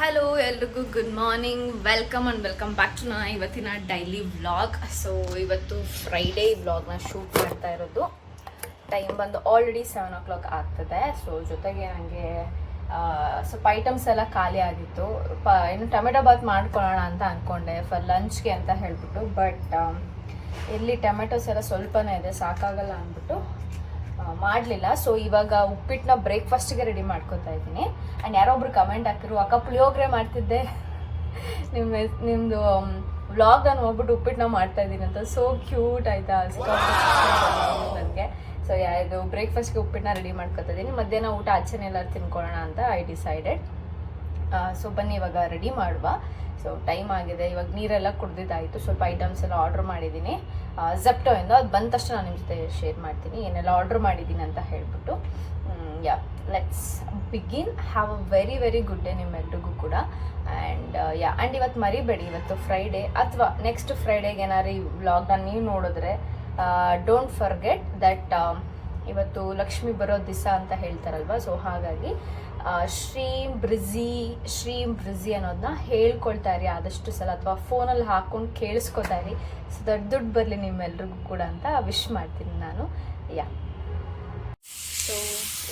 Hello ಎಲ್ರಿಗೂ good morning welcome and welcome back to ನಾ ಇವತ್ತಿನ ಡೈಲಿ ವ್ಲಾಗ್ ಸೊ ಇವತ್ತು ಫ್ರೈಡೇ ವ್ಲಾಗ್ನ ಶೂಟ್ ಮಾಡ್ತಾ ಇರೋದು. ಟೈಮ್ ಬಂದು ಆಲ್ರೆಡಿ ಸೆವೆನ್ ಓ ಕ್ಲಾಕ್ ಆಗ್ತದೆ. ಸೊ ಜೊತೆಗೆ ನನಗೆ ಸ್ವಲ್ಪ ಐಟಮ್ಸ್ ಎಲ್ಲ ಖಾಲಿ ಆಗಿತ್ತು. ಪ, ಇನ್ನು ಟೊಮೆಟೊ ಬಾತ್ ಮಾಡ್ಕೊಳ್ಳೋಣ ಅಂತ ಅಂದ್ಕೊಂಡೆ ಫರ್ ಲಂಚ್ಗೆ ಅಂತ ಹೇಳ್ಬಿಟ್ಟು. ಬಟ್ ಇಲ್ಲಿ ಟೊಮೆಟೊಸ್ ಎಲ್ಲ ಸ್ವಲ್ಪನೇ ಇದೆ, ಸಾಕಾಗಲ್ಲ ಅಂದ್ಬಿಟ್ಟು ಮಾಡಲಿಲ್ಲ. ಸೊ ಇವಾಗ ಉಪ್ಪಿಟ್ಟನ್ನ ಬ್ರೇಕ್ಫಾಸ್ಟ್ಗೆ ರೆಡಿ ಮಾಡ್ಕೊತಾ ಇದ್ದೀನಿ. ಆ್ಯಂಡ್ ಯಾರೋ ಒಬ್ರು ಕಮೆಂಟ್ ಹಾಕಿರು ಅಕ್ಕ, ಪುಳಿಯೋಗರೆ ಮಾಡ್ತಿದ್ದೆ. ನಿಮ್ಮ ನಿಮ್ಮದು ವ್ಲಾಗ್ನ ನೋಡ್ಬಿಟ್ಟು ಉಪ್ಪಿಟ್ಟನ್ನ ಮಾಡ್ತಾ ಇದ್ದೀನಿ ಅಂತ. ಸೋ ಕ್ಯೂಟ್ ಆಯ್ತಾ? ನನಗೆ. ಸೊ ಇದು ಬ್ರೇಕ್ಫಾಸ್ಟ್ಗೆ ಉಪ್ಪಿಟ್ಟನ್ನ ರೆಡಿ ಮಾಡ್ಕೊತಾ ಇದ್ದೀನಿ. ಮಧ್ಯಾಹ್ನ ಊಟ ಆಚೆನೆಲ್ಲ ತಿನ್ಕೊಳ್ಳೋಣ ಅಂತ ಐ ಡಿಸೈಡೆಡ್ ಸೊ ಬನ್ನಿ, ಇವಾಗ ರೆಡಿ ಮಾಡುವ. ಸೊ ಟೈಮ್ ಆಗಿದೆ. ಇವಾಗ ನೀರೆಲ್ಲ ಕುಡ್ದಿದ್ದಾಯಿತು. ಸ್ವಲ್ಪ ಐಟಮ್ಸ್ ಎಲ್ಲ ಆರ್ಡ್ರ್ ಮಾಡಿದ್ದೀನಿ. ಝೆಪ್ಟೋ ಇಂದ ಅದು ಬಂದ ತಕ್ಷಣ ನಾನು ನಿಮ್ಮ ಜೊತೆ ಶೇರ್ ಮಾಡ್ತೀನಿ. ಏನೆಲ್ಲ ಆರ್ಡ್ರ್ ಮಾಡಿದ್ದೀನಿ ಅಂತ ಹೇಳ್ಬಿಟ್ಟು. Yeah let's begin have a very very good day ನಿಮ್ಮೆಲ್ರಿಗೂ ಕೂಡ. ಆ್ಯಂಡ್ ಯಾ ಆ್ಯಂಡ್ ಇವತ್ತು ಮರಿಬೇಡಿ. ಇವತ್ತು ಫ್ರೈಡೇ ಅಥವಾ ನೆಕ್ಸ್ಟ್ ಫ್ರೈಡೇಗೆ ಏನಾದ್ರು ಈ ವ್ಲಾಗ್ನ ನೀವು ನೋಡಿದ್ರೆ ಡೋಂಟ್ ಫರ್ಗೆಟ್ ದಟ್ ಇವತ್ತು ಲಕ್ಷ್ಮಿ ಬರೋ ದಿಸ ಅಂತ ಹೇಳ್ತಾರಲ್ವ? ಸೊ ಹಾಗಾಗಿ ಆ, ಬ್ರಿಝಿ ಶ್ರೀಮ್ ಬ್ರಿಝಿ ಅನ್ನೋದನ್ನ ಹೇಳ್ಕೊಳ್ತಾ ಇರಿ ಆದಷ್ಟು ಸಲ ಅಥವಾ ಫೋನಲ್ಲಿ ಹಾಕೊಂಡು ಕೇಳಿಸ್ಕೊತಾ ಇರಿ. ಸೊ ದೊಡ್ಡ ದುಡ್ಡು ಬರಲಿ ನಿಮ್ಮೆಲ್ರಿಗೂ ಕೂಡ ಅಂತ ವಿಶ್ ಮಾಡ್ತೀನಿ ನಾನು. ಯಾ. ಸೊ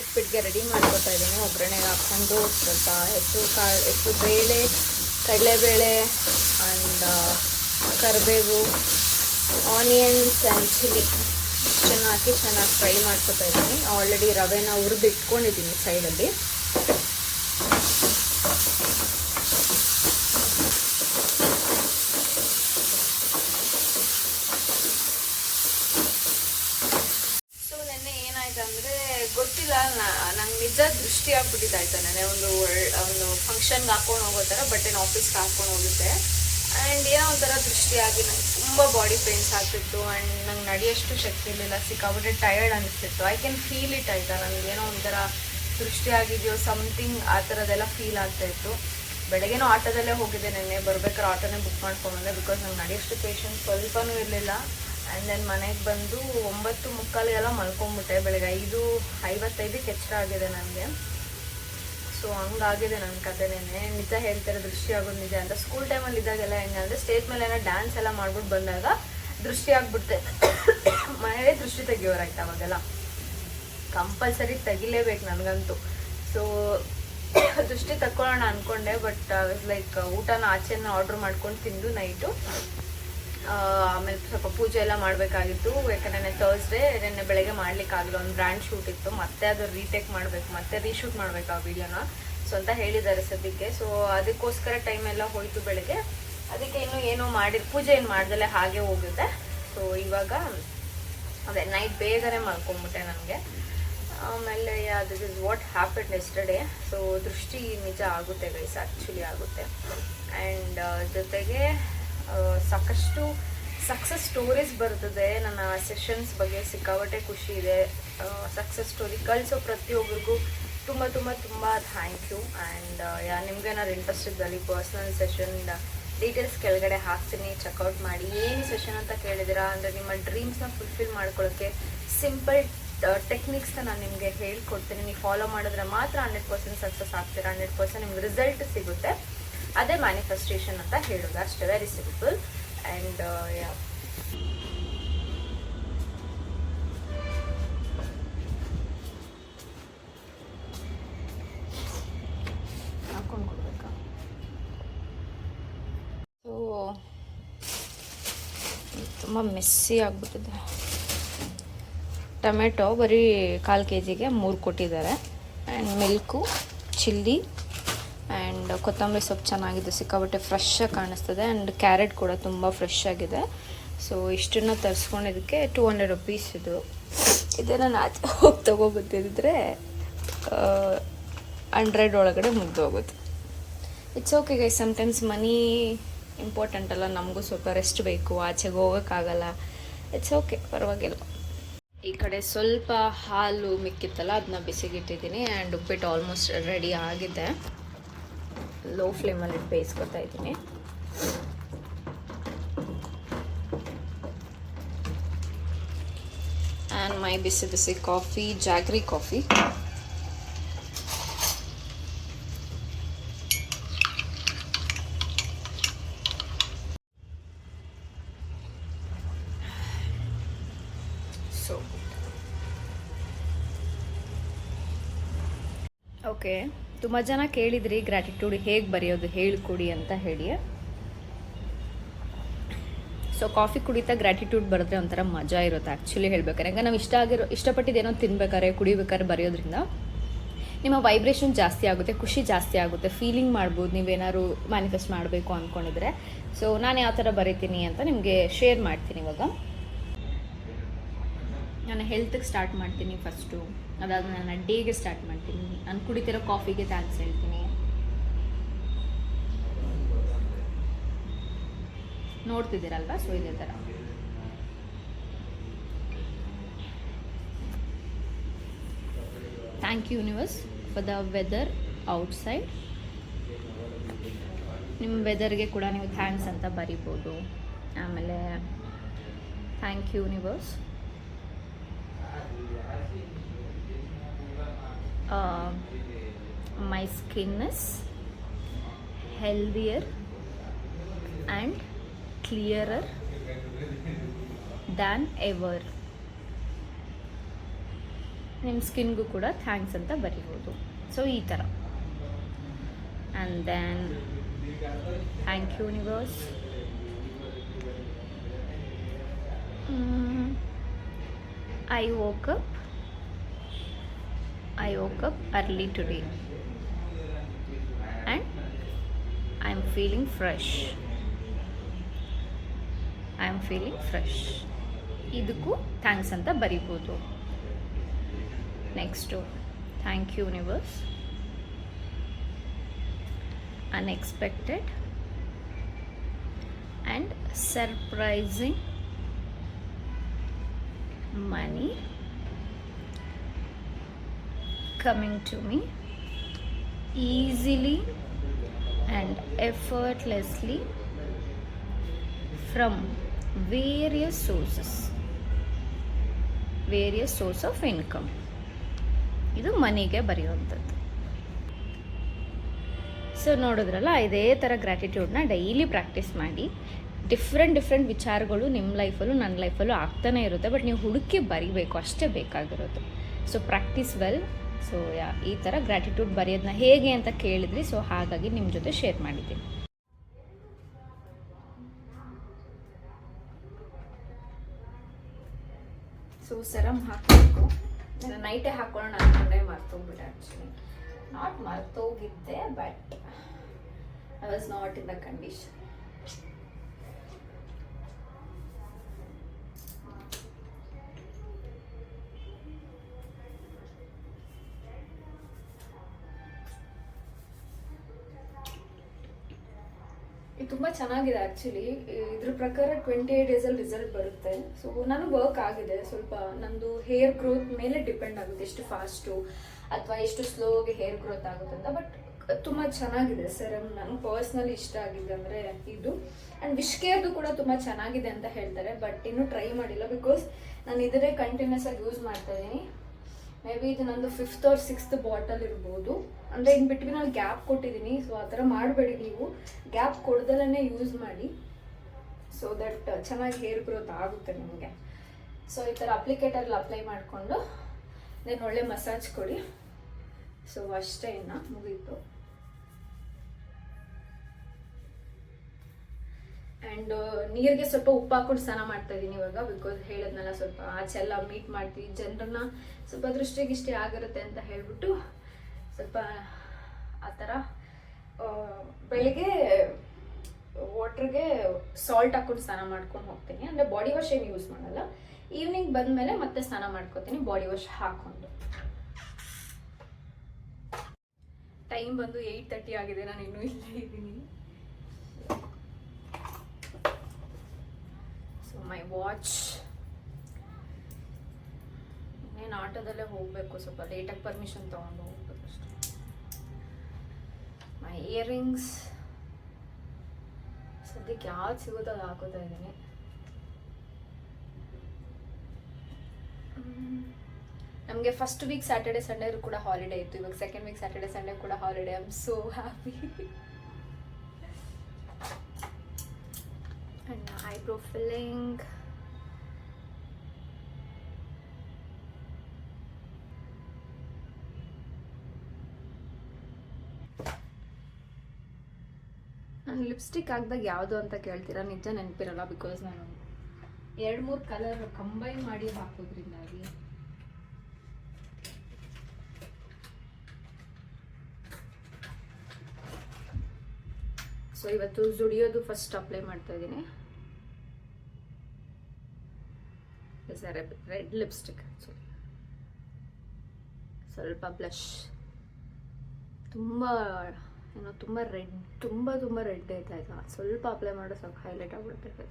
ಉಪ್ಪಿಟ್ಟಿಗೆ ರೆಡಿ ಮಾಡ್ಕೊತಾ ಇದ್ದೀನಿ. ಒಗ್ಗರಣೆಗೆ ಹಾಕ್ಕೊಂಡು ಸ್ವಲ್ಪ ಹೆಚ್ಚು ಕಾಳು ಹೆಚ್ಚು ಬೇಳೆ ಕಡಲೆಬೇಳೆ ಆ್ಯಂಡ್ ಕರಿಬೇವು ಆನಿಯನ್ಸ್ ಆ್ಯಂಡ್ ಚಿಲ್ಲಿ ಚೆನ್ನಾಗಿ ಚೆನ್ನಾಗಿ ಫ್ರೈ ಮಾಡ್ಕೊತಾ ಇದ್ದೀನಿ. ಆಲ್ರೆಡಿ ರವೆನ ಹುರಿದು ಇಟ್ಕೊಂಡಿದ್ದೀನಿ ಸೈಡಲ್ಲಿ ಸೊ ನೆನ್ನೆ ಏನಾಯ್ತು ಅಂದರೆ ಗೊತ್ತಿಲ್ಲ ನಂಗೆ ನಿಜ ದೃಷ್ಟಿ ನಾನೇ ಒಂದು ಒಂದು ಫಂಕ್ಷನ್ಗೆ ಹಾಕೊಂಡು ಹೋಗೋ ಥರ ಬಟ್ಟೆನ ಆಫೀಸ್ಗೆ ಹಾಕ್ಕೊಂಡು ಹೋಗುತ್ತೆ. ಆ್ಯಂಡ್ ಏನೋ ಒಂಥರ ದೃಷ್ಟಿಯಾಗಿ ನಂಗೆ ತುಂಬ ಬಾಡಿ ಪೇನ್ಸ್ ಆಗ್ತಿತ್ತು ಆ್ಯಂಡ್ ನಂಗೆ ನಡೆಯೋಷ್ಟು ಶಕ್ತಿ ಇರಲಿಲ್ಲ ಸಿಕ್ಕಾಬಿಟ್ಟೆ ಟಯರ್ಡ್ ಅನಿಸ್ತಿತ್ತು. ಐ ಕ್ಯಾನ್ ಫೀಲ್ ಇಟ್ ಆಯಿತಾ ನನಗೆ ಏನೋ ಒಂಥರ ದೃಷ್ಟಿ ಆಗಿದೆಯೋ ಸಮಥಿಂಗ್ ಆ ಥರದ್ದೆಲ್ಲ ಫೀಲ್ ಆಗ್ತಾ ಇತ್ತು. ಬೆಳಗ್ಗೆನೂ ಆಟೋದಲ್ಲೇ ಹೋಗಿದ್ದೆ ನೆನ್ನೆ, ಬರ್ಬೇಕಾದ್ರೆ ಆಟೋನೇ ಬುಕ್ ಮಾಡ್ಕೊಂಡ್ಬಂದೆ ಬಿಕಾಸ್ ನಂಗೆ ನಡೆಯಷ್ಟು ಪೇಷನ್ಸ್ ಸ್ವಲ್ಪನೂ ಇರಲಿಲ್ಲ. ಆ್ಯಂಡ್ ದೆನ್ ಮನೆಗೆ ಬಂದು ಒಂಬತ್ತು ಮುಕ್ಕಾಲಿಗೆಲ್ಲ ಮಲ್ಕೊಂಡ್ಬಿಟ್ಟೆ ಬೆಳಗ್ಗೆ ಐದು ಐವತ್ತೈದಕ್ಕೆ ಎಚ್ಚರ ಆಗಿದೆ ನನಗೆ ಸೊ ಹಂಗಾಗಿದೆ ನನ್ನ ಕಥೆನೇ. ನಿಜ ಹೇಳ್ತಾರೆ ದೃಷ್ಟಿ ಆಗೋದು ನಿಜ ಅಂತ ಸ್ಕೂಲ್ ಟೈಮಲ್ಲಿ ಇದ್ದಾಗೆಲ್ಲ ಹೆಂಗೆ ಅಂದರೆ ಸ್ಟೇಜ್ ಮೇಲೆ ಏನೋ ಡ್ಯಾನ್ಸ್ ಎಲ್ಲ ಮಾಡ್ಬಿಟ್ಟು ಬಂದಾಗ ದೃಷ್ಟಿ ಆಗ್ಬಿಡ್ತೆ ಮನೆಯಲ್ಲೇ ದೃಷ್ಟಿ ತೆಗಿಯೋರಾಯ್ತು ಅವಾಗೆಲ್ಲ. ಕಂಪಲ್ಸರಿ ತೆಗಿಲೇಬೇಕು ನನಗಂತೂ. ಸೊ ದೃಷ್ಟಿ ತಕ್ಕೊಳ್ಳೋಣ ಅಂದ್ಕೊಂಡೆ ಬಟ್ ಲೈಕ್ ಊಟನ ಆಚೆನ ಆರ್ಡ್ರ್ ಮಾಡ್ಕೊಂಡು ತಿಂದು ನೈಟು ಆಮೇಲೆ ಸ್ವಲ್ಪ ಪೂಜೆ ಎಲ್ಲ ಮಾಡಬೇಕಾಗಿತ್ತು. ಯಾಕಂದರೆ ತರ್ಸ್ಡೇ ನಿನ್ನೆ ಬೆಳಗ್ಗೆ ಮಾಡ್ಲಿಕ್ಕಾಗಲ್ಲ ಒಂದು ಬ್ರ್ಯಾಂಡ್ ಶೂಟ್ ಇತ್ತು. ಮತ್ತೆ ಅದು ರೀಟೇಕ್ ಮಾಡಬೇಕು. ಮತ್ತೆ ರೀಶೂಟ್ ಮಾಡಬೇಕು ಆ ವಿಡಿಯೋನ ಸೊ ಅಂತ ಹೇಳಿದ್ದಾರೆ ಸದ್ಯಕ್ಕೆ. ಸೊ ಅದಕ್ಕೋಸ್ಕರ ಟೈಮ್ ಎಲ್ಲ ಹೋಯಿತು ಬೆಳಗ್ಗೆ. ಅದಕ್ಕೆ ಇನ್ನೂ ಏನು ಮಾಡಿ ಪೂಜೆ ಏನು ಮಾಡ್ದಲ್ಲೇ ಹಾಗೆ ಹೋಗುತ್ತೆ. ಸೊ ಇವಾಗ ಅದೇ ನೈಟ್ ಬೇಗನೆ ಮಾಡ್ಕೊಂಬಿಟ್ಟೆ ನನಗೆ ಆಮೇಲೆ this is what happen yesterday so ದೃಷ್ಟಿ ನಿಜ ಆಗುತ್ತೆ ಗೈಸ್ ಆ್ಯಕ್ಚುಲಿ ಆಗುತ್ತೆ. ಆ್ಯಂಡ್ ಜೊತೆಗೆ ಸಾಕಷ್ಟು ಸಕ್ಸಸ್ ಸ್ಟೋರೀಸ್ ಬರ್ತದೆ. ನನ್ನ ಸೆಷನ್ಸ್ ಬಗ್ಗೆ ಸಿಕ್ಕಾಪಟ್ಟೆ ಖುಷಿ ಇದೆ. ಸಕ್ಸಸ್ ಸ್ಟೋರಿ ಕಳಿಸೋ ಪ್ರತಿಯೊಬ್ಬರಿಗೂ ತುಂಬ ತುಂಬ ತುಂಬ ಥ್ಯಾಂಕ್ ಯು ಆ್ಯಂಡ್ ಯಾ ನಿಮ್ಗೇನಾದ್ರು ಇಂಟ್ರೆಸ್ಟ್ ಇದ್ದಲ್ಲಿ ಪರ್ಸ್ನಲ್ ಸೆಷನ್ ಡೀಟೇಲ್ಸ್ ಕೆಳಗಡೆ ಹಾಕ್ತೀನಿ. ಚೆಕ್ಔಟ್ ಮಾಡಿ. ಏನು ಸೆಷನ್ ಅಂತ ಕೇಳಿದಿರಾ ಅಂದರೆ ನಿಮ್ಮ ಡ್ರೀಮ್ಸ್ನ ಫುಲ್ಫಿಲ್ ಮಾಡ್ಕೊಳ್ಳೋಕ್ಕೆ ಸಿಂಪಲ್ ಟೆಕ್ನಿಕ್ಸ್ನ ನಾನು ನಿಮಗೆ ಹೇಳ್ಕೊಡ್ತೀನಿ. ನೀವು ಫಾಲೋ ಮಾಡಿದ್ರೆ ಮಾತ್ರ ಹಂಡ್ರೆಡ್ ಪರ್ಸೆಂಟ್ ಸಕ್ಸಸ್ ಆಗ್ತೀರಾ? ಹಂಡ್ರೆಡ್ ಪರ್ಸೆಂಟ್ ನಿಮ್ಗೆ ರಿಸಲ್ಟ್ ಸಿಗುತ್ತೆ. ಅದೇ ಮ್ಯಾನಿಫೆಸ್ಟೇಷನ್ ಅಂತ ಹೇಳೋದು. ಅಷ್ಟೇ ವೆರಿ ಸಿಂಪಲ್ ಆ್ಯಂಡ್ ತುಂಬ ಮೆಸ್ಸಿ ಆಗಿಬಿಟ್ಟಿದೆ. ಟೊಮೆಟೊ ಬರೀ ಕಾಲು ಕೆ ಜಿಗೆ ಮೂರು ಕೊಟ್ಟಿದ್ದಾರೆ. ಆ್ಯಂಡ್ ಮಿಲ್ಕು ಚಿಲ್ಲಿ ಆ್ಯಂಡ್ ಕೊತ್ತಂಬರಿ ಸೊಪ್ಪು ಚೆನ್ನಾಗಿದೆ ಸಿಕ್ಕಾಬಟ್ಟೆ ಫ್ರೆಶ್ ಆಗಿ ಕಾಣಿಸ್ತದೆ. ಆ್ಯಂಡ್ ಕ್ಯಾರೆಟ್ ಕೂಡ ತುಂಬ ಫ್ರೆಶ್ ಆಗಿದೆ. ಸೊ ಇಷ್ಟನ್ನು ತರಿಸ್ಕೊಂಡಿದ್ದಕ್ಕೆ ಟೂ ಹಂಡ್ರೆಡ್ ರುಪೀಸ್ ಇದು. ಇದೇ ನಾನು ಆಚೆ ಹೋಗಿ ತೊಗೋಬಿದ್ದಿದ್ರೆ ಹಂಡ್ರೆಡ್ ಒಳಗಡೆ ಮುಗ್ದೋಗುತ್ತೆ it's okay guy sometimes money important ಅಲ್ಲ. ನಮಗೂ ಸ್ವಲ್ಪ ರೆಸ್ಟ್ ಬೇಕು. ಆಚೆಗೆ ಹೋಗೋಕ್ಕಾಗಲ್ಲ. ಇಟ್ಸ್ ಓಕೆ ಪರವಾಗಿಲ್ಲ. ಈ ಕಡೆ ಸ್ವಲ್ಪ ಹಾಲು ಮಿಕ್ಕಿತ್ತಲ್ಲ ಅದನ್ನ ಬಿಸಿಗಿಟ್ಟಿದ್ದೀನಿ. ಆ್ಯಂಡ್ ಉಪ್ಪಿಟ್ಟು ಆಲ್ಮೋಸ್ಟ್ ರೆಡಿ ಆಗಿದೆ. ಲೋ ಫ್ಲೇಮಲ್ಲಿ ಬೇಯಿಸ್ಕೊತಾ ಇದ್ದೀನಿ. ಆ್ಯಂಡ್ ಮೈ ಬಿಸಿ ಬಿಸಿ ಕಾಫಿ ಜಾಗ್ರಿ ಕಾಫಿ ಓಕೆ ತುಂಬ ಜನ ಕೇಳಿದ್ರಿ ಗ್ರ್ಯಾಟಿಟ್ಯೂಡ್ ಹೇಗೆ ಬರೆಯೋದು, ಹೇಳ್ಕೊಡಿ ಅಂತ ಹೇಳಿ. ಸೊ ಕಾಫಿ ಕುಡಿತಾ ಗ್ರ್ಯಾಟಿಟ್ಯೂಡ್ ಬರೆದ್ರೆ ಒಂಥರ ಮಜಾ ಇರುತ್ತೆ ಆ್ಯಕ್ಚುಲಿ ಹೇಳ್ಬೇಕಾರೆ ಯಾಕಂದ್ರೆ ನಾವು ಇಷ್ಟ ಆಗಿರೋ, ಇಷ್ಟಪಟ್ಟಿದ್ದೇನೋ ತಿನ್ಬೇಕಾರೆ ಕುಡಿಬೇಕಾದ್ರೆ ಬರೆಯೋದ್ರಿಂದ ನಿಮ್ಮ ವೈಬ್ರೇಷನ್ ಜಾಸ್ತಿ ಆಗುತ್ತೆ, ಖುಷಿ ಜಾಸ್ತಿ ಆಗುತ್ತೆ ಫೀಲಿಂಗ್ ಮಾಡ್ಬೋದು, ನೀವೇನಾದ್ರು ಮ್ಯಾನಿಫೆಸ್ಟ್ ಮಾಡಬೇಕು ಅಂದ್ಕೊಂಡಿದ್ರೆ ಸೊ ನಾನು ಯಾವ ಥರ ಬರೀತೀನಿ ಅಂತ ನಿಮಗೆ ಶೇರ್ ಮಾಡ್ತೀನಿ ಇವಾಗ. ನಾನು ಹೆಲ್ತಿಗೆ ಸ್ಟಾರ್ಟ್ ಮಾಡ್ತೀನಿ ಫಸ್ಟು ಅದಾದ್ಮೇಲೆ ನಾನು ಡೇಗೆ ಸ್ಟಾರ್ಟ್ ಮಾಡ್ತೀನಿ. ನಾನು ಕುಡಿತಿರೋ ಕಾಫಿಗೆ ಥ್ಯಾಂಕ್ಸ್ ಹೇಳ್ತೀನಿ. ನೋಡ್ತಿದ್ದೀರಲ್ವಾ? ಸೊ ಇದೇ ಥರ thank you universe for the weather outside ನಿಮ್ಮ ವೆದರ್ಗೆ ಕೂಡ ನೀವು ಥ್ಯಾಂಕ್ಸ್ ಅಂತ ಬರಿಬೋದು. ಆಮೇಲೆ thank you universe uh, my skin is healthier and clearer than ever. ನಿಮ್ಮ ಸ್ಕಿನ್ಗೂ ಕೂಡ ಥ್ಯಾಂಕ್ಸ್ ಅಂತ ಬರಿಬೋದು. ಸೊ ಈ ಥರ and then thank you universe I woke up I woke up early today and I'm feeling fresh. I'm feeling fresh. ಇದಕ್ಕೂ thanks ಅಂತ ಬರಿಬೋದು next thank you universe unexpected and surprising money Coming to me easily and effortlessly from various sources, various source of income. ಇದು ಮನಿಗೆ ಬರೆಯುವಂಥದ್ದು. So ನೋಡಿದ್ರಲ್ಲ, ಇದೇ ಥರ ಗ್ರ್ಯಾಟಿಟ್ಯೂಡ್ನ daily practice ಮಾಡಿ ಡಿಫ್ರೆಂಟ್ ಡಿಫ್ರೆಂಟ್ ವಿಚಾರಗಳು ನಿಮ್ಮ ಲೈಫಲ್ಲೂ ನನ್ನ ಲೈಫಲ್ಲೂ ಆಗ್ತಾನೆ ಇರುತ್ತೆ ಬಟ್ ನೀವು ಹುಡುಕಿ ಬರಿಬೇಕು, ಅಷ್ಟೇ ಬೇಕಾಗಿರೋದು. So practice well so yeah ಈ ಥರ ಗ್ರ್ಯಾಟಿಟ್ಯೂಡ್ ಬರೆಯೋದನ್ನ ಹೇಗೆ ಅಂತ ಕೇಳಿದ್ರಿ. ಸೊ ಹಾಗಾಗಿ ನಿಮ್ಮ ಜೊತೆ ಶೇರ್ ಮಾಡಿದ್ದೀನಿ. ಸೊ ಸರಮ್ ಹಾಕಬೇಕು. ನೈಟೇ ಹಾಕೊಳ್ಳೋಣ ಅಂದ್ಕೊಂಡೆ ಮರ್ತೋಗ್ಬಿಟ್ಟೆ actually not ಮರ್ತೋಗಿದ್ದೆ but I was not in the condition ತುಂಬ ಚೆನ್ನಾಗಿದೆ ಆ್ಯಕ್ಚುಲಿ ಇದ್ರ ಪ್ರಕಾರ ಟ್ವೆಂಟಿ ಏಟ್ ಡೇಸಲ್ಲಿ ರಿಸಲ್ಟ್ ಬರುತ್ತೆ. ಸೊ ನನಗೆ ವರ್ಕ್ ಆಗಿದೆ. ಸ್ವಲ್ಪ ನಂದು ಹೇರ್ ಗ್ರೋತ್ ಮೇಲೆ ಡಿಪೆಂಡ್ ಆಗುತ್ತೆ. ಎಷ್ಟು ಫಾಸ್ಟು ಅಥವಾ ಎಷ್ಟು ಸ್ಲೋಗೆ ಹೇರ್ ಗ್ರೋತ್ ಆಗುತ್ತೆ ಅಂತ. ಬಟ್ ತುಂಬ ಚೆನ್ನಾಗಿದೆ ಸರ್ ನನಗೆ ಪರ್ಸ್ನಲಿ ಇಷ್ಟ ಆಗಿದೆ ಅಂದರೆ ಇದು. ಆ್ಯಂಡ್ ವಿಶ್ಕೇರ್ದು ಕೂಡ ತುಂಬ ಚೆನ್ನಾಗಿದೆ ಅಂತ ಹೇಳ್ತಾರೆ. ಬಟ್ ಇನ್ನೂ ಟ್ರೈ ಮಾಡಿಲ್ಲ ಬಿಕಾಸ್ ನಾನು ಇದನ್ನೇ ಕಂಟಿನ್ಯೂಸ್ ಆಗಿ ಯೂಸ್ ಮಾಡ್ತಾ ಇದ್ದೀನಿ. ಮೇ ಇದು ನಂದು ಫಿಫ್ತ್ ಆರ್ ಸಿಕ್ಸ್ತ್ ಬಾಟಲ್ ಇರ್ಬೋದು. ಅಂದರೆ ಇನ್ ಬಿಟ್ವೀನ್ ನಾನು ಗ್ಯಾಪ್ ಕೊಟ್ಟಿದ್ದೀನಿ ಸೊ ಆ ಥರ ಮಾಡಬೇಡಿ ನೀವು. ಗ್ಯಾಪ್ ಕೊಡ್ದಲೇ ಯೂಸ್ ಮಾಡಿ. ಸೊ ದಟ್ ಚೆನ್ನಾಗಿ ಹೇರ್ ಗ್ರೋತ್ ಆಗುತ್ತೆ ನಿಮಗೆ. ಸೊ ಈ ಥರ ಅಪ್ಲಿಕೇಟರ್ಲಿ ಅಪ್ಲೈ ಮಾಡಿಕೊಂಡು ದೆನ್ ಒಳ್ಳೆ ಮಸಾಜ್ ಕೊಡಿ. ಸೊ ಅಷ್ಟೇ ಇನ್ನು ಮುಗೀತು. ಆ್ಯಂಡ್ ನೀರಿಗೆ ಸ್ವಲ್ಪ ಉಪ್ಪು ಹಾಕೊಂಡು ಸ್ನಾನ ಮಾಡ್ತಾ ಇದ್ದೀನಿ ಇವಾಗ ಬಿಕಾಸ್ ಹೇಳದ್ನಲ್ಲ ಸ್ವಲ್ಪ ಆಚೆ ಎಲ್ಲ ಮೀಟ್ ಮಾಡ್ತೀವಿ. ಜನರನ್ನ ಸ್ವಲ್ಪ ದೃಷ್ಟಿಗಿಷ್ಟಿ ಆಗಿರುತ್ತೆ ಅಂತ ಹೇಳ್ಬಿಟ್ಟು ಸ್ವಲ್ಪ ಆ ಥರ ಬೆಳಿಗ್ಗೆ ವಾಟ್ರಿಗೆ ಸಾಲ್ಟ್ ಹಾಕೊಂಡು ಸ್ನಾನ ಮಾಡ್ಕೊಂಡು ಹೋಗ್ತೀನಿ. ಅಂದರೆ ಬಾಡಿ ವಾಶ್ ಏನು ಯೂಸ್ ಮಾಡಲ್ಲ. ಈವ್ನಿಂಗ್ ಬಂದಮೇಲೆ ಮತ್ತೆ ಸ್ನಾನ ಮಾಡ್ಕೋತೀನಿ ಬಾಡಿ ವಾಶ್ ಹಾಕೊಂಡು ಟೈಮ್ ಬಂದು ಏಯ್ಟ್ ತರ್ಟಿ ಆಗಿದೆ ನಾನು ಇನ್ನೂ ಇಲ್ಲೇ ಇದ್ದೀನಿ. ಮೈ ವಾಚ್ ಇನ್ನೇನು ಆಟೋದಲ್ಲೇ ಹೋಗಬೇಕು, ಸ್ವಲ್ಪ ಲೇಟಾಗಿ ಪರ್ಮಿಷನ್ ತೊಗೊಂಡು ಹೋಗ್ಬೇಕು ಅಷ್ಟೇ. ಮೈ ಇಯರಿಂಗ್ಸ್ ಸದ್ಯಕ್ಕೆ ಯಾವ್ದು ಸಿಗುತ್ತೋ ಹಾಕೋತಾ ಇದ್ದೀನಿ. ನಮಗೆ ಫಸ್ಟ್ ವೀಕ್ ಸ್ಯಾಟರ್ಡೆ ಸಂಡೇ ಕೂಡ ಹಾಲಿಡೇ ಇತ್ತು. ಇವಾಗ ಸೆಕೆಂಡ್ ವೀಕ್ ಸ್ಯಾಟರ್ಡೆ ಸಂಡೇ ಕೂಡ holiday I am so happy profiling ನಾನು ಲಿಪ್ಸ್ಟಿಕ್ ಹಾಕ್ದಾಗ ಯಾವುದು ಅಂತ ಕೇಳ್ತೀರಾ? ನಿಜ ನೆನಪಿರಲ್ಲ ಬಿಕಾಸ್ ನಾನು ಎರಡು ಮೂರು ಕಲರ್ ಕಂಬೈನ್ ಮಾಡಿ ಹಾಕೋದ್ರಿಂದಾಗಿ ಸೊ ಇವತ್ತು ಜುಡಿಯೋದು ಫಸ್ಟ್ ಅಪ್ಲೈ ಮಾಡ್ತಾ ಇದ್ದೀನಿ. ರೆಡ್ ಲಿಪ್ಸ್ಟಿಕ್ ಆ್ಯಕ್ಚುಲಿ ಸ್ವಲ್ಪ ಬ್ಲಷ್ ತುಂಬ ಏನೋ ತುಂಬ ರೆಡ್ ತುಂಬ ತುಂಬ ರೆಡ್ ಆಯ್ತಾ ಸ್ವಲ್ಪ ಅಪ್ಲೈ ಮಾಡೋ ಸ್ವಲ್ಪ ಹೈಲೈಟ್ ಆಗ್ಬಿಡುತ್ತೆ.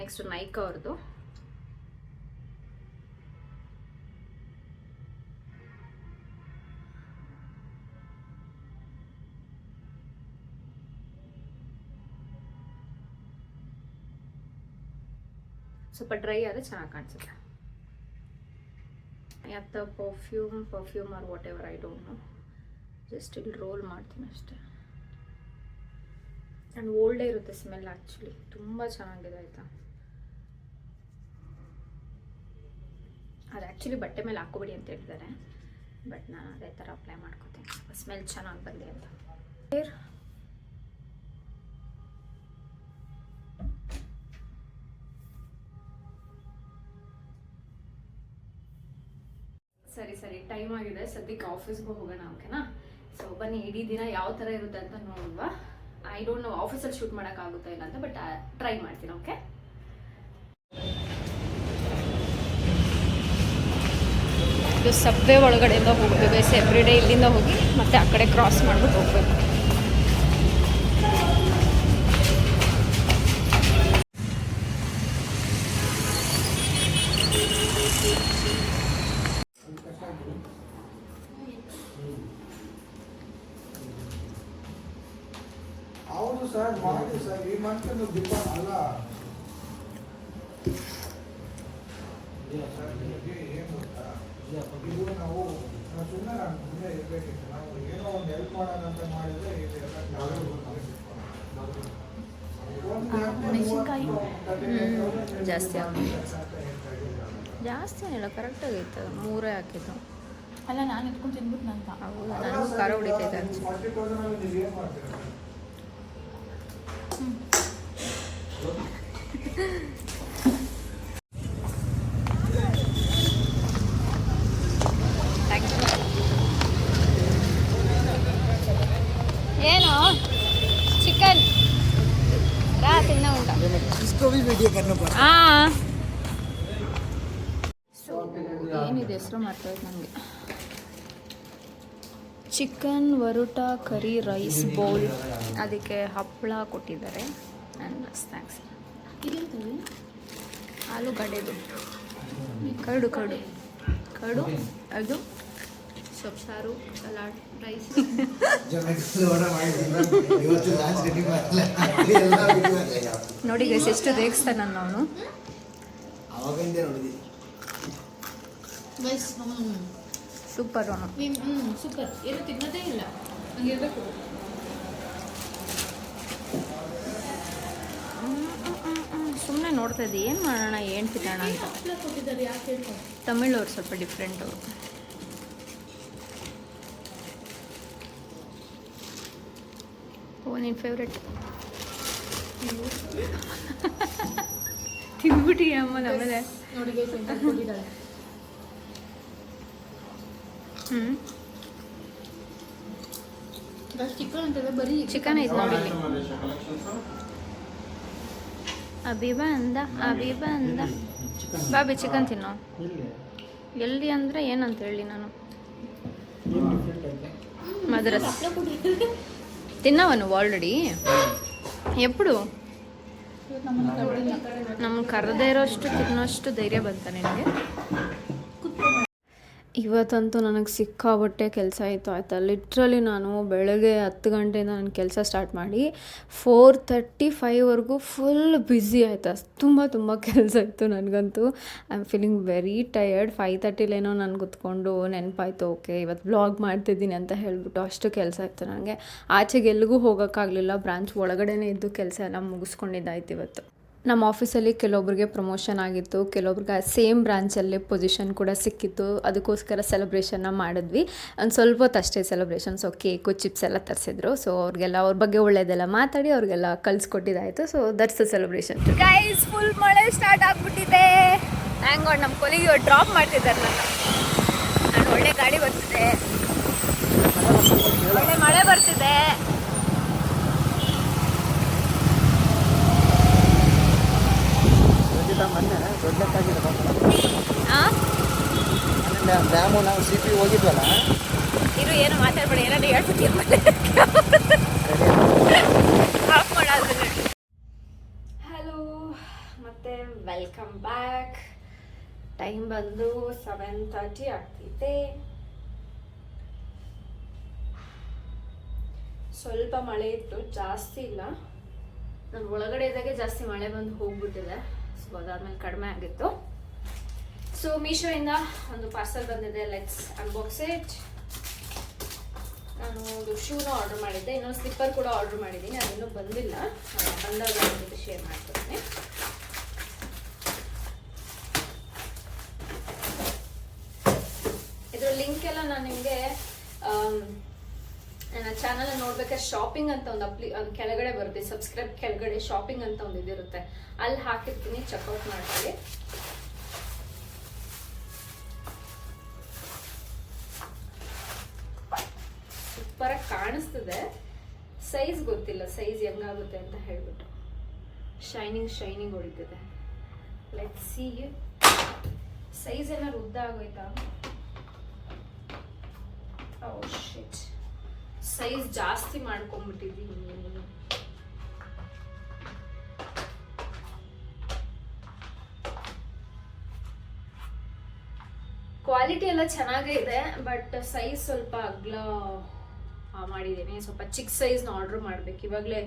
ನೆಕ್ಸ್ಟ್ ನೈಕ್ ಅವ್ರದ್ದು. ಸ್ವಲ್ಪ ಡ್ರೈ ಆದರೆ ಚೆನ್ನಾಗಿ ಕಾಣಿಸುತ್ತೆ. ಯಾತ perfume perfume or whatever I don't know just ಇಲ್ಲಿ ರೋಲ್ ಮಾಡ್ತೀನಿ ಅಷ್ಟೇ. ಆ್ಯಂಡ್ ಓಲ್ಡೇ ಇರುತ್ತೆ ಸ್ಮೆಲ್ ಆ್ಯಕ್ಚುಲಿ ತುಂಬ ಚೆನ್ನಾಗಿದೆ ಆಯಿತಾ? ಅದು ಆ್ಯಕ್ಚುಲಿ ಬಟ್ಟೆ ಮೇಲೆ ಹಾಕೋಬೇಡಿ ಅಂತ ಹೇಳಿದ್ದಾರೆ ಬಟ್ ನಾನು ಅದೇ ಥರ ಅಪ್ಲೈ ಮಾಡ್ಕೋತೀನಿ. ಸ್ಮೆಲ್ ಚೆನ್ನಾಗಿ ಬಂದೆ ಅಂತ. ಸದ್ಯಕ್ಕೆ ಆಫೀಸ್ಗೆ ಹೋಗೋಣ ಓಕೆನಾ? ಸೊ ಬನ್ನಿ, ಇಡೀ ದಿನ ಯಾವ ಥರ ಇರುತ್ತೆ ಅಂತ ನೋಡುವ. ಐ ಡೋಂಟ್ ನೋ ಆಫೀಸಲ್ಲಿ ಶೂಟ್ ಮಾಡೋಕ್ಕಾಗುತ್ತಾ ಇಲ್ಲ ಅಂತ ಬಟ್ ಟ್ರೈ ಮಾಡ್ತೀನಿ, ಓಕೆ? ಸಬ್ವೆ ಒಳಗಡೆಯಿಂದ ಹೋಗಬೇಕು ಎವ್ರಿ ಡೇ ಇಲ್ಲಿಂದ ಹೋಗಿ ಮತ್ತೆ ಆ ಕಡೆ ಕ್ರಾಸ್ ಮಾಡ್ಬಿಟ್ಟು ಹೋಗ್ಬೇಕು. ಮೆಣಸಿನ್ಕಾಯಿ? ಹ್ಞೂ ಜಾಸ್ತಿ ಆಗಿದೆ. ಜಾಸ್ತಿ ಏನಿಲ್ಲ ಕರೆಕ್ಟಾಗೈತೆ ಮೂರೇ ಹಾಕಿದ್ದು. ಅಲ್ಲ ನಾನು ಇಟ್ಕೊಂಡು ತಿನ್ಬಿಟ್ಟು ನಂತ ಹೌದು? ನಾನು ಖಾರ ಹೊಡಿತೈತೆ ಒಂದು ಏನಿದೆ ಹೆಸರು ಮಾಡ್ತಾಯಿದ್ದು ನನಗೆ. ಚಿಕನ್ ವರುಟ ಕರಿ ರೈಸ್ ಬೌಲ್. ಅದಕ್ಕೆ ಹಪ್ಪಳ ಕೊಟ್ಟಿದ್ದಾರೆ. ಆ್ಯಂಡ್ ಸ್ನ್ಯಾಕ್ಸ್ ಆಲೂಗಡ್ಡೆದು ಕರಡು ಕರಡು. ಕರಡು ಅದು ಸೊಪ್ಸಾರು ಸಲಾಡ್ ರೈಸ್. ನೋಡಿ ಗೈಸ್ ಎಷ್ಟು ರೇಗಿಸ್ತಾನೆ ನಾನು ಅವನು ನೋಡಿದ್ವಿ ಸೂಪರ್ ಅವನು ಹ್ಞೂ ಸೂಪರ್ ಏನು ತಿನ್ನೋದೇ ಇಲ್ಲ. ಹಂಗಿರ್ಬೇಕು ಸುಮ್ಮನೆ ನೋಡ್ತಾ ಇದ್ದೆ. ಏನು ಮಾಡೋಣ ಏನು ತಿನ್ನೋಣ ಅಂತ. ತಮಿಳವ್ರು ಸ್ವಲ್ಪ ಡಿಫ್ರೆಂಟ್ ಅವರು. ಓ ನಿನ್ನ ಫೇವ್ರೆಟ್ ತಿನ್ಬಿಟ್ಟಿ ಅಮ್ಮ ಆಮೇಲೆ ನೋಡಿ ಗೈಸ್ ಎಂತ ಕೊಟ್ಟಿದ್ದಾರೆ ಹ್ಞೂ ಗೈಸ್ ಚಿಕನ್ ಅಂತಂದ್ರೆ ಬರೀ ಚಿಕನ್ ಐತೆ ನೋಡಿ ಇಲ್ಲಿ ಅಭಿ ಬಂದ ಅಭಿ ಬಂದ ಬಾಬಿ ಚಿಕನ್ ತಿನ್ನೋ ಎಲ್ಲಿ ಅಂದರೆ ಏನಂತ ಹೇಳಿ ನಾನು ಮದ್ರಸ್ ಹಪ್ಪಳ ಕೊಟ್ಟಿದ್ದಾರೆ తిన్నావా ఆల్రెడీ ఎప్పుడు ಇವತ್ತು ನಮ್ಮನ್ನ ಕರ್ದಿಲ್ಲ. ನಮ್ಮನ್ನು ಕರೆದೇ ಇರೋಷ್ಟು ತಿನ್ನೋಷ್ಟು ಧೈರ್ಯ ಬಂತ ನಿನಗೆ ಕುತ್ಕೊಂಡು ಇವತ್ತಂತೂ ನನಗೆ ಸಿಕ್ಕಾಬಟ್ಟೆ ಕೆಲಸ ಆಯಿತು ಆಯಿತಾ? ಲಿಟ್ರಲಿ ನಾನು ಬೆಳಗ್ಗೆ ಹತ್ತು ಗಂಟೆಯಿಂದ ನನ್ನ ಕೆಲಸ ಸ್ಟಾರ್ಟ್ ಮಾಡಿ ಫೋರ್ ತರ್ಟಿ ಫೈವ್ವರೆಗೂ ಫುಲ್ ಬ್ಯುಸಿ ಆಯಿತಾ? ತುಂಬ ತುಂಬ ಕೆಲಸ ಇತ್ತು ನನಗಂತೂ. I am feeling very tired five ತರ್ಟಿಲೇನೋ ನಾನು ಕುತ್ಕೊಂಡು ನೆನಪಾಯ್ತು, ಓಕೆ ಇವತ್ತು ಬ್ಲಾಗ್ ಮಾಡ್ತಿದ್ದೀನಿ ಅಂತ ಹೇಳಿಬಿಟ್ಟು ಅಷ್ಟು ಕೆಲಸ ಇತ್ತು ನನಗೆ. ಆಚೆಗೆ ಎಲ್ಲಿಗೂ ಹೋಗೋಕ್ಕಾಗಲಿಲ್ಲ. ಬ್ರಾಂಚ್ ಒಳಗಡೆನೇ ಇದ್ದು ಕೆಲಸ ಎಲ್ಲ ಮುಗಿಸ್ಕೊಂಡಿದ್ದಾಯ್ತು ಇವತ್ತು. ನಮ್ಮ ಆಫೀಸಲ್ಲಿ ಕೆಲವೊಬ್ರಿಗೆ ಪ್ರಮೋಷನ್ ಆಗಿತ್ತು, ಕೆಲವೊಬ್ರಿಗೆ ಸೇಮ್ ಬ್ರಾಂಚಲ್ಲಿ ಪೊಸಿಷನ್ ಕೂಡ ಸಿಕ್ಕಿತ್ತು. ಅದಕ್ಕೋಸ್ಕರ ಸೆಲೆಬ್ರೇಷನ್ನ ಮಾಡಿದ್ವಿ. ಒಂದು ಸ್ವಲ್ಪ ಹೊತ್ತು ಅಷ್ಟೇ ಸೆಲೆಬ್ರೇಷನ್ ಸೊ ಕೇಕು ಚಿಪ್ಸ್ ಎಲ್ಲ ತರಿಸಿದ್ರು. ಸೊ ಅವ್ರಿಗೆಲ್ಲ ಅವ್ರ ಬಗ್ಗೆ ಒಳ್ಳೆಯದೆಲ್ಲ ಮಾತಾಡಿ ಅವ್ರಿಗೆಲ್ಲ ಕಲಿಸ್ಕೊಟ್ಟಿದ್ದಾಯಿತು so that's celebration guys full ಮಳೆ ಸ್ಟಾರ್ಟ್ ಆಗಿಬಿಟ್ಟಿದೆ. ಹ್ಯಾಂಗ್ ನಮ್ಮ ಕೊಲಿಗೆ ಡ್ರಾಪ್ ಮಾಡ್ತಿದ್ದಾರೆ ನನ್ನ. ನಾನು ಒಳ್ಳೆ ಗಾಡಿ ಬರ್ತಿದೆ. ಒಳ್ಳೆ ಮಳೆ ಬರ್ತಿದೆ. ಡ್ಯಾಮು ನಾವು ಸಿ ಪಿ ಹೋಗಿದ್ವಲ್ಲ? ಇದು ಏನು ಮಾತಾಡ್ಬೇಡಿ ಏನಾದ್ರು ಹೇಳ್ಬಿಟ್ಟು ಆಫ್ ಹಲೋ ಮತ್ತೆ ವೆಲ್ಕಮ್ ಬ್ಯಾಕ್ ಟೈಮ್ ಬಂದು ಸೆವೆನ್ ತರ್ಟಿ ಆಗ್ತಿದೆ. ಸ್ವಲ್ಪ ಮಳೆ ಇತ್ತು ಜಾಸ್ತಿ ಇಲ್ಲ. ನಾನು ಒಳಗಡೆ ಇದ್ದಾಗೆ ಜಾಸ್ತಿ ಮಳೆ ಬಂದು ಹೋಗ್ಬಿಟ್ಟಿದೆ. ಸೊ ಅದಾದ್ಮೇಲೆ ಕಡಿಮೆ ಆಗಿತ್ತು. ಸೊ ಮೀಶೋಯಿಂದ ಒಂದು ಪಾರ್ಸಲ್ ಬಂದಿದೆ ಲೆಟ್ಸ್ ಅನ್ಬಾಕ್ಸ್ ಇಟ್ ನಾನು ಒಂದು ಶೂನ ಆರ್ಡರ್ ಮಾಡಿದ್ದೆ. ಇನ್ನೊಂದು ಸ್ಲಿಪ್ಪರ್ ಕೂಡ ಆರ್ಡರ್ ಮಾಡಿದ್ದೀನಿ. ಅದಿನ್ನೂ ಬಂದಿಲ್ಲ. ಆ, ಬಂದಾಗ ಜೊತೆ ಶೇರ್ ಮಾಡ್ತೀನಿ ಇದರ ಲಿಂಕ್ ಎಲ್ಲ ನಾನು ನಿಮಗೆ ನನ್ನ ಚಾನಲ್ ನೋಡ್ಬೇಕಾದ್ರೆ ಶಾಪಿಂಗ್ ಅಂತ ಒಂದು ಅಪ್ಲಿ ಒಂದು ಕೆಳಗಡೆ ಬರುತ್ತೆ ಸಬ್ಸ್ಕ್ರೈಬ್ ಕೆಳಗಡೆ ಶಾಪಿಂಗ್ ಅಂತ ಒಂದು ಇದಿರುತ್ತೆ. ಅಲ್ಲಿ ಹಾಕಿರ್ತೀನಿ ಚೆಕ್ಔಟ್ ಮಾಡ್ಕೊಳ್ಳಿ. ಸೂಪರ್ ಕಾಣಿಸ್ತದೆ. ಸೈಜ್ ಗೊತ್ತಿಲ್ಲ ಸೈಜ್ ಹೆಂಗಾಗುತ್ತೆ ಅಂತ ಹೇಳ್ಬಿಟ್ಟು. ಶೈನಿಂಗ್ ಶೈನಿಂಗ್ ಹೊಡಿತದೆ ಲೆಟ್ ಸಿ ಸೈಜ್ ಏನಾದ್ರು ಉದ್ದ ಆಗೋಯ್ತಾ? ಓ ಶಿಟ್ ಸೈಜ್ ಜಾಸ್ತಿ ಮಾಡ್ಕೊಂಡ್ಬಿಟ್ಟಿದ್ದೀನಿ ಕ್ವಾಲಿಟಿ ಎಲ್ಲ ಚೆನ್ನಾಗೇ ಇದೆ ಬಟ್ ಸೈಜ್ ಸ್ವಲ್ಪ ಅಗ್ಲ ಮಾಡಿದ್ದೀನಿ. ಸ್ವಲ್ಪ ಚಿಕ್ಕ ಸೈಜ್ನ ಆರ್ಡರ್ ಮಾಡ್ಬೇಕು. ಇವಾಗಲೇ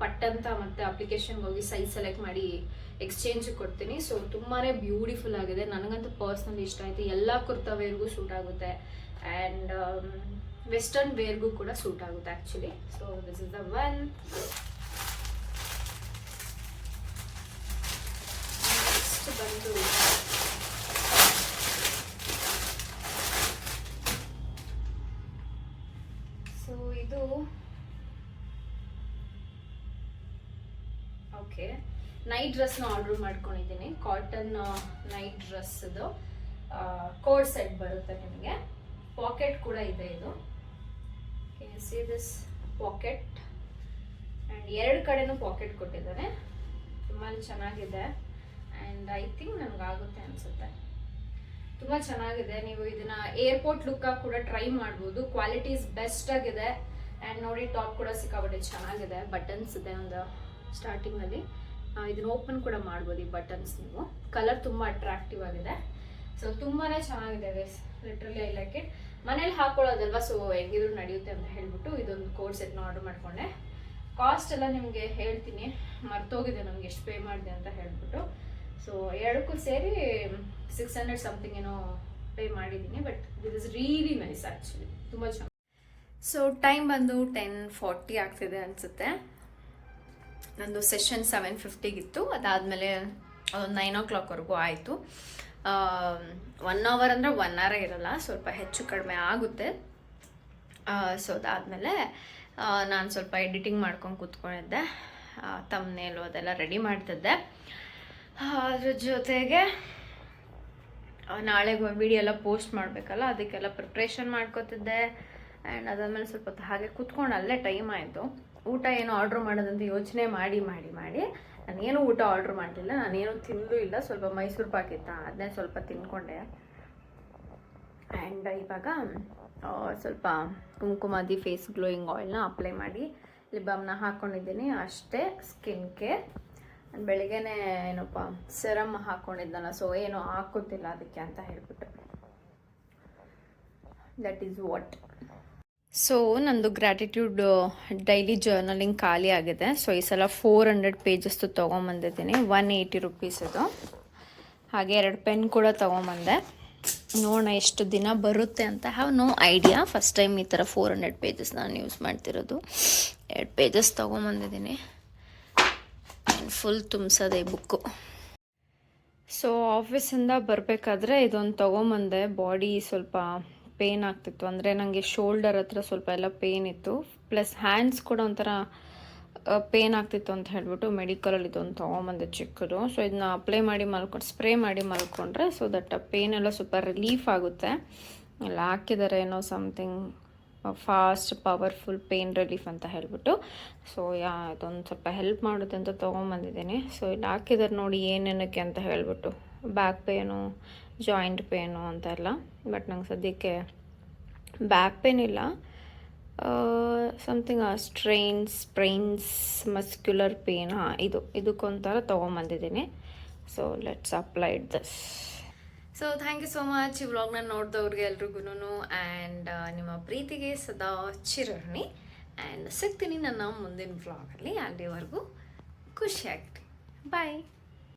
ಪಟ್ಟಂತ ಮತ್ತೆ ಅಪ್ಲಿಕೇಶನ್ಗೆ ಹೋಗಿ ಸೈಜ್ ಸೆಲೆಕ್ಟ್ ಮಾಡಿ ಎಕ್ಸ್ಚೇಂಜ್ ಕೊಡ್ತೀನಿ. ಸೊ ತುಂಬಾ ಬ್ಯೂಟಿಫುಲ್ ಆಗಿದೆ. ನನಗಂತೂ ಪರ್ಸ್ನಲಿ ಇಷ್ಟ ಆಯಿತು. ಎಲ್ಲ ಕುರ್ತಾ ವೇರ್ಗೂ ಸೂಟ್ ಆಗುತ್ತೆ ಆ್ಯಂಡ್ ವೆಸ್ಟರ್ನ್ ವೇರ್ಗೂ ಕೂಡ ಸೂಟ್ ಆಗುತ್ತೆ actually so this is the one next ಬಂದು ಸೊ ಇದು ಓಕೆ ನೈಟ್ ಡ್ರೆಸ್ನ ಆರ್ಡರ್ ಮಾಡ್ಕೊಂಡಿದ್ದೀನಿ. ಕಾಟನ್ ನೈಟ್ ಡ್ರೆಸ್ದು ಕೋಡ್ ಸೆಟ್ ಬರುತ್ತೆ ನಿಮಗೆ. ಪಾಕೆಟ್ ಕೂಡ ಇದೆ ಇದು. ಸಿ ದಿಸ್ ಪಾಕೆಟ್ ಆ್ಯಂಡ್ ಎರಡು ಕಡೆನೂ ಪಾಕೆಟ್ ಕೊಟ್ಟಿದ್ದಾರೆ. ತುಂಬ ಚೆನ್ನಾಗಿದೆ. ಆ್ಯಂಡ್ ಐ ಥಿಂಕ್ ನನಗಾಗುತ್ತೆ ಅನಿಸುತ್ತೆ. ತುಂಬ ಚೆನ್ನಾಗಿದೆ. ನೀವು ಇದನ್ನ ಏರ್ಪೋರ್ಟ್ ಲುಕ್ಕಾಗಿ ಕೂಡ ಟ್ರೈ ಮಾಡ್ಬೋದು. ಕ್ವಾಲಿಟೀಸ್ ಬೆಸ್ಟ್ ಆಗಿದೆ. ಆ್ಯಂಡ್ ನೋಡಿ ಟಾಪ್ ಕೂಡ ಸಿಕ್ಕಾಪಟ್ಟೆ ಚೆನ್ನಾಗಿದೆ. ಬಟನ್ಸ್ ಇದೆ ಒಂದು ಸ್ಟಾರ್ಟಿಂಗಲ್ಲಿ ಇದನ್ನ ಓಪನ್ ಕೂಡ ಮಾಡ್ಬೋದು ಈ ಬಟನ್ಸ್ ನೀವು. ಕಲರ್ ತುಂಬ ಅಟ್ರಾಕ್ಟಿವ್ ಆಗಿದೆ. ಸೊ ತುಂಬಾ ಚೆನ್ನಾಗಿದೆ ಲಿಟ್ರಲಿ ಐ ಲೈಕ್ ಇಟ್ ಮನೇಲಿ ಹಾಕೊಳ್ಳೋದಲ್ವಾ? ಸೊ ಹೆಂಗಿದ್ರು ನಡೆಯುತ್ತೆ ಅಂತ ಹೇಳ್ಬಿಟ್ಟು ಇದೊಂದು ಕೋರ್ಸ್ ಸೆಟ್ನ ಆರ್ಡರ್ ಮಾಡ್ಕೊಂಡೆ. ಕಾಸ್ಟ್ ಎಲ್ಲ ನಿಮಗೆ ಹೇಳ್ತೀನಿ. ಮರ್ತೋಗಿದೆ ನಮ್ಗೆ ಎಷ್ಟು ಪೇ ಮಾಡಿದೆ ಅಂತ ಹೇಳ್ಬಿಟ್ಟು. ಸೊ ಎರಡಕ್ಕೂ ಸೇರಿ ಸಿಕ್ಸ್ ಹಂಡ್ರೆಡ್ ಸಮಥಿಂಗ್ ಏನೋ ಪೇ ಮಾಡಿದ್ದೀನಿ but this is really nice actually ತುಂಬ ಚೆನ್ನಾಗಿ ಸೊ ಟೈಮ್ ಬಂದು ಟೆನ್ ಫಾರ್ಟಿ ಆಗ್ತಿದೆ ಅನಿಸುತ್ತೆ. ನಂದು ಸೆಷನ್ ಸೆವೆನ್ ಫಿಫ್ಟಿಗಿತ್ತು ಅದಾದಮೇಲೆ ಅದೊಂದು ನೈನ್ ಓ ಕ್ಲಾಕ್ವರೆಗೂ ಆಯಿತು. ಒನ್ ಅವರ್ ಅಂದರೆ ಒನ್ ಅವರೇ ಇರಲ್ಲ, ಸ್ವಲ್ಪ ಹೆಚ್ಚು ಕಡಿಮೆ ಆಗುತ್ತೆ. ಸೊ ಅದಾದಮೇಲೆ ನಾನು ಸ್ವಲ್ಪ ಎಡಿಟಿಂಗ್ ಮಾಡ್ಕೊಂಡು ಕೂತ್ಕೊಂಡಿದ್ದೆ. ತಮ್ಮನೇಲು ಅದೆಲ್ಲ ರೆಡಿ ಮಾಡ್ತಿದ್ದೆ. ಅದ್ರ ಜೊತೆಗೆ ನಾಳೆ ನಾಳೆಗೆ ವಿಡಿಯೋ ಎಲ್ಲ ಪೋಸ್ಟ್ ಮಾಡಬೇಕಲ್ಲ, ಅದಕ್ಕೆಲ್ಲ ಪ್ರಿಪ್ರೇಷನ್ ಮಾಡ್ಕೋತಿದ್ದೆ. ಆ್ಯಂಡ್ ಅದಾದಮೇಲೆ ಸ್ವಲ್ಪ ಹಾಗೆ ಕೂತ್ಕೊಂಡು ಅಲ್ಲೇ ಟೈಮ್ ಆಯಿತು. ಊಟ ಏನು ಆರ್ಡ್ರ್ ಮಾಡೋದಂತ ಯೋಚನೆ ಮಾಡಿ ಮಾಡಿ ಮಾಡಿ ನಾನೇನು ಊಟ ಆರ್ಡ್ರ್ ಮಾಡಲಿಲ್ಲ, ನಾನೇನು ತಿಂದು ಇಲ್ಲ, ಸ್ವಲ್ಪ ಮೈಸೂರು ಪಾಕಿತ್ತ ಅದನ್ನೇ ಸ್ವಲ್ಪ ತಿನ್ಕೊಂಡೆ ಆ್ಯಂಡ್ ಇವಾಗ ಸ್ವಲ್ಪ ಕುಂಕುಮಾದಿ ಫೇಸ್ ಗ್ಲೋಯಿಂಗ್ ಆಯಿಲ್ನ ಅಪ್ಲೈ ಮಾಡಿ, ಲಿಬಾಮ್ನ ಹಾಕ್ಕೊಂಡಿದ್ದೀನಿ ಅಷ್ಟೇ ಸ್ಕಿನ್ ಕೇರ್ ಬೆಳಿಗ್ಗೆನೇ ಏನಪ್ಪ, ಸೆರಮ್ ಹಾಕ್ಕೊಂಡಿದ್ದಲ್ಲ ಸೊ ಏನು ಹಾಕೋತಿಲ್ಲ ಅದಕ್ಕೆ ಅಂತ ಹೇಳ್ಬಿಟ್ಟು. ದಟ್ ಈಸ್ ವಾಟ್ ಸೊ ನಂದು ಗ್ರ್ಯಾಟಿಟ್ಯೂಡ್ ಡೈಲಿ ಜರ್ನಲಿಂಗ್ ಖಾಲಿ ಆಗಿದೆ. ಸೊ ಈ ಸಲ ಫೋರ್ ಹಂಡ್ರೆಡ್ ಪೇಜಸ್ದು ತೊಗೊಂಬಂದಿದ್ದೀನಿ. ಒನ್ ಏಯ್ಟಿ ರುಪೀಸದು ಹಾಗೆ ಎರಡು ಪೆನ್ ಕೂಡ ತೊಗೊಂಬಂದೆ. ನೋಡೋಣ ಎಷ್ಟು ದಿನ ಬರುತ್ತೆ ಅಂತ have no idea first time ಈ ಥರ ಫೋರ್ ಹಂಡ್ರೆಡ್ ಪೇಜಸ್ ನಾನು ಯೂಸ್ ಮಾಡ್ತಿರೋದು. ಎರಡು ಪೇಜಸ್ ತೊಗೊಂಬಂದಿದ್ದೀನಿ. ಫುಲ್ ತುಂಬಿಸೋದೆ ಬುಕ್ಕು ಸೊ ಆಫೀಸಿಂದ ಬರಬೇಕಾದ್ರೆ ಇದೊಂದು ತೊಗೊಂಬಂದೆ. ಬಾಡಿ ಸ್ವಲ್ಪ ಪೇನ್ ಆಗ್ತಿತ್ತು. ಅಂದರೆ ನನಗೆ ಶೋಲ್ಡರ್ ಹತ್ರ ಸ್ವಲ್ಪ ಎಲ್ಲ ಪೇನ್ ಇತ್ತು. ಪ್ಲಸ್ ಹ್ಯಾಂಡ್ಸ್ ಕೂಡ ಒಂಥರ ಪೇನ್ ಆಗ್ತಿತ್ತು ಅಂತ ಹೇಳ್ಬಿಟ್ಟು ಮೆಡಿಕಲಲ್ಲಿ ಇದೊಂದು ತೊಗೊಂಬಂದೆ ಚಿಕ್ಕದು. ಸೊ ಇದನ್ನ ಅಪ್ಲೈ ಮಾಡಿ ಮಲ್ಕೊಂಡು ಸ್ಪ್ರೇ ಮಾಡಿ ಮಲ್ಕೊಂಡ್ರೆ ಸೊ ದಟ್ ಪೇನ್ ಎಲ್ಲ ಸ್ವಲ್ಪ ರಿಲೀಫ್ ಆಗುತ್ತೆ. ಎಲ್ಲ ಹಾಕಿದ್ದಾರೆ ಏನೋ something fast powerful pain relief ಅಂತ ಹೇಳ್ಬಿಟ್ಟು. ಸೊ ಯಾ, ಅದೊಂದು ಸ್ವಲ್ಪ ಹೆಲ್ಪ್ ಮಾಡುತ್ತೆ ಅಂತ ತೊಗೊಂಬಂದಿದ್ದೀನಿ. ಸೊ ಇಲ್ಲಿ ಹಾಕಿದ್ದಾರೆ ನೋಡಿ ಏನೇನಕ್ಕೆ ಅಂತ ಹೇಳ್ಬಿಟ್ಟು. ಬ್ಯಾಕ್ ಪೇನು ಜಾಯಿಂಟ್ ಪೇನು ಅಂತೆಲ್ಲ ಬಟ್ ನಂಗೆ ಸದ್ಯಕ್ಕೆ ಬ್ಯಾಕ್ ಪೇನ್ ಇಲ್ಲ. Something strains sprains muscular pain ಹಾಂ, ಇದು, ಇದಕ್ಕೊಂಥರ ತೊಗೊಂಬಂದಿದ್ದೀನಿ. So let's applied this so thank you so much ಈ ವ್ಲಾಗ್ನ ನೋಡಿದವ್ರಿಗೆ ಎಲ್ರಿಗೂ ಆ್ಯಂಡ್ ನಿಮ್ಮ ಪ್ರೀತಿಗೆ ಸದಾ ಚಿರಣಿ ಆ್ಯಂಡ್ ಸಿಗ್ತೀನಿ ನನ್ನ ಮುಂದಿನ ವ್ಲಾಗಲ್ಲಿ ಅಲ್ಲಿವರೆಗೂ ಖುಷಿಯಾಗಿರಿ. ಬಾಯ್